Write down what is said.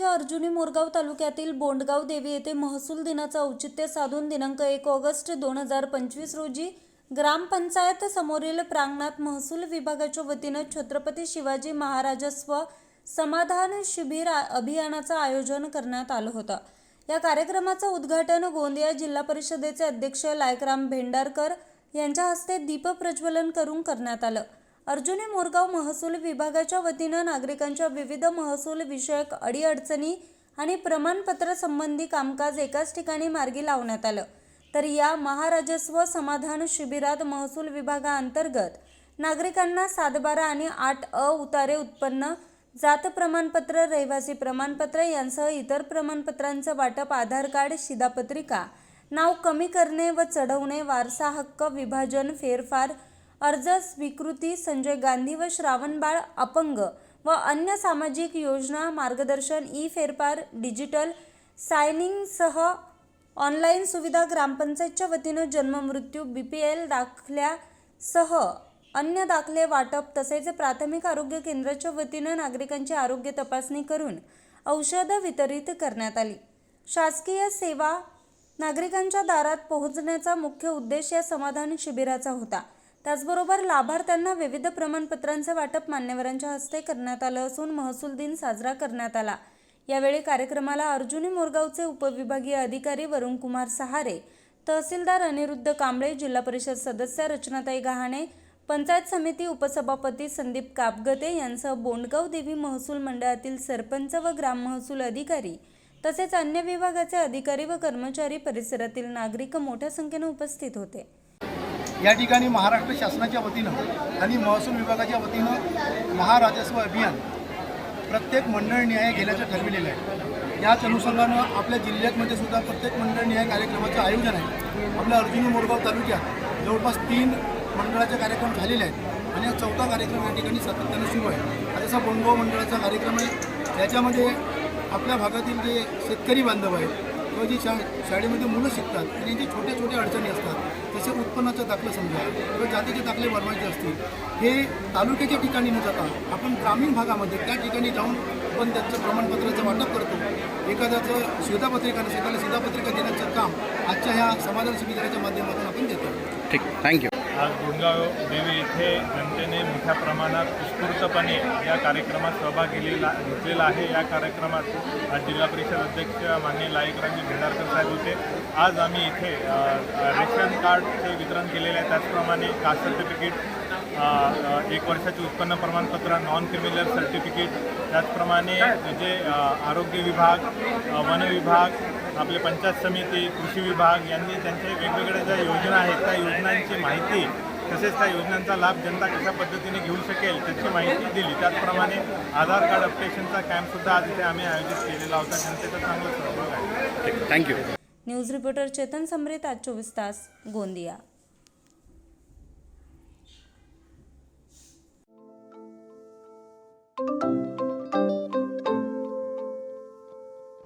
अर्जुनी मोरगाव तालुक्यातील बोंडगाव देवी येथे महसूल दिनाचं औचित्य साधून दिनांक एक ऑगस्ट दोन हजार पंचवीस रोजी ग्रामपंचायत समोरील प्रांगणात महसूल विभागाच्या वतीनं छत्रपती शिवाजी महाराजस्व समाधान शिबिर अभियानाचं आयोजन करण्यात आलं होतं. या कार्यक्रमाचं उद्घाटन गोंदिया जिल्हा परिषदेचे अध्यक्ष लायकराम भेंडारकर यांच्या हस्ते दीप प्रज्वलन करून करण्यात आलं. अर्जुनी मोरगाव महसूल विभागाच्या वतीनं नागरिकांच्या विविध महसूल विषयक अडीअडचणी आणि प्रमाणपत्र संबंधी कामकाज एकाच ठिकाणी मार्गी लावण्यात आलं. तर या महाराजस्व समाधान शिबिरात महसूल विभागाअंतर्गत नागरिकांना सातबारा आणि आठ अ उतारे उत्पन्न जात प्रमाणपत्र रहिवासी प्रमाणपत्र यांसह इतर प्रमाणपत्रांचं वाटप आधार कार्ड शिधापत्रिका नाव कमी करणे व चढवणे वारसा हक्क विभाजन फेरफार अर्ज स्वीकृती संजय गांधी व श्रावणबाळ अपंग व अन्य सामाजिक योजना मार्गदर्शन ई फेरफार डिजिटल सायनिंगसह ऑनलाईन सुविधा ग्रामपंचायतच्या वतीनं जन्ममृत्यू बी पी एल दाखल्यासह अन्य दाखले वाटप तसेच प्राथमिक आरोग्य केंद्राच्या वतीनं नागरिकांची आरोग्य तपासणी करून औषधं वितरित करण्यात आली. शासकीय सेवा नागरिकांच्या दारात पोहोचण्याचा मुख्य उद्देश या समाधान शिबिराचा होता. त्याचबरोबर लाभार्थ्यांना विविध प्रमाणपत्रांचे वाटप मान्यवरांच्या हस्ते करण्यात आलं असून महसूल दिन साजरा करण्यात आला. यावेळी कार्यक्रमाला अर्जुनी मोरगावचे उपविभागीय अधिकारी वरुणकुमार सहारे तहसीलदार अनिरुद्ध कांबळे जिल्हा परिषद सदस्य रचनाताई गहाणे पंचायत समिती उपसभापती संदीप कापगते यांसह बोंडगाव देवी महसूल मंडळातील सरपंच व ग्राम महसूल अधिकारी तसेच अन्य विभागाचे अधिकारी व कर्मचारी परिसरातील नागरिक मोठ्या संख्येने उपस्थित होते. या ठिकाणी महाराष्ट्र शासनाच्या वतीनं आणि महसूल विभागाच्या वतीनं महाराजस्व अभियान प्रत्येक मंडळ न्याय घेण्याचं ठरविलेलं आहे. याच अनुषंगानं आपल्या जिल्ह्यातमध्ये सुद्धा प्रत्येक मंडळ न्याय कार्यक्रमाचं आयोजन आहे. आपल्या अर्जुनी मोरगाव तालुक्यात जवळपास तीन मंडळाचे कार्यक्रम झालेले आहेत आणि हा चौथा कार्यक्रम या ठिकाणी सातत्यानं सुरू आहे. हा जसा बोंडगाव मंडळाचा कार्यक्रम आहे त्याच्यामध्ये आपल्या भागातील जे शेतकरी बांधव आहेत किंवा जी शा शाळेमध्ये मुलं शिकतात आणि यांची छोट्या छोट्या अडचणी असतात जसे उत्पन्नाचा दाखलं समजा किंवा जातीचे दाखले बनवायचे असतील हे तालुक्याच्या ठिकाणी न जाता आपण ग्रामीण भागामध्ये त्या ठिकाणी जाऊन आपण त्यांचं प्रमाणपत्राचं वाटप करतो. एखाद्याचं शिधापत्रिका शेताला त्याला शिधापत्रिका देण्याचं काम आजच्या ह्या समाधान शिबिराच्या माध्यमातून आपण देतो. ठीक थँक्यू आज गुंडगाव देवी येथे जनतेने मोठ्या प्रमाणात उत्स्फूर्तपणे या कार्यक्रमात सहभाग घेलेला घेतलेला आहे. या कार्यक्रमात आज जिल्हा परिषद अध्यक्ष माननीय लाईकरांजी भेंडारकर साहेब होते. आज आम्ही इथे रेशन कार्डचे वितरण केलेले आहे. त्याचप्रमाणे कास्ट सर्टिफिकेट एक वर्षाचे उत्पन्न प्रमाणपत्र नॉन क्रिमिनल सर्टिफिकेट त्याचप्रमाणे जे आरोग्य विभाग वन विभाग आपले पंचायत समिती कृषी विभाग यांनी त्यांचे वेगवेगळ्या ज्या योजना आहेत त्या योजनांची माहिती तसेच त्या योजनांचा लाभ जनता कशा पद्धतीने घेऊ शकेल त्याची माहिती दिली. त्याचप्रमाणे आधार कार्ड अपडेशनचा कॅम्पसुद्धा आज इथे आम्ही आयोजित केलेला होता. जनतेचा चांगला सहभाग आहे. Thank you news reporter Chetan Samret आज चोवीस तास गोंदिया.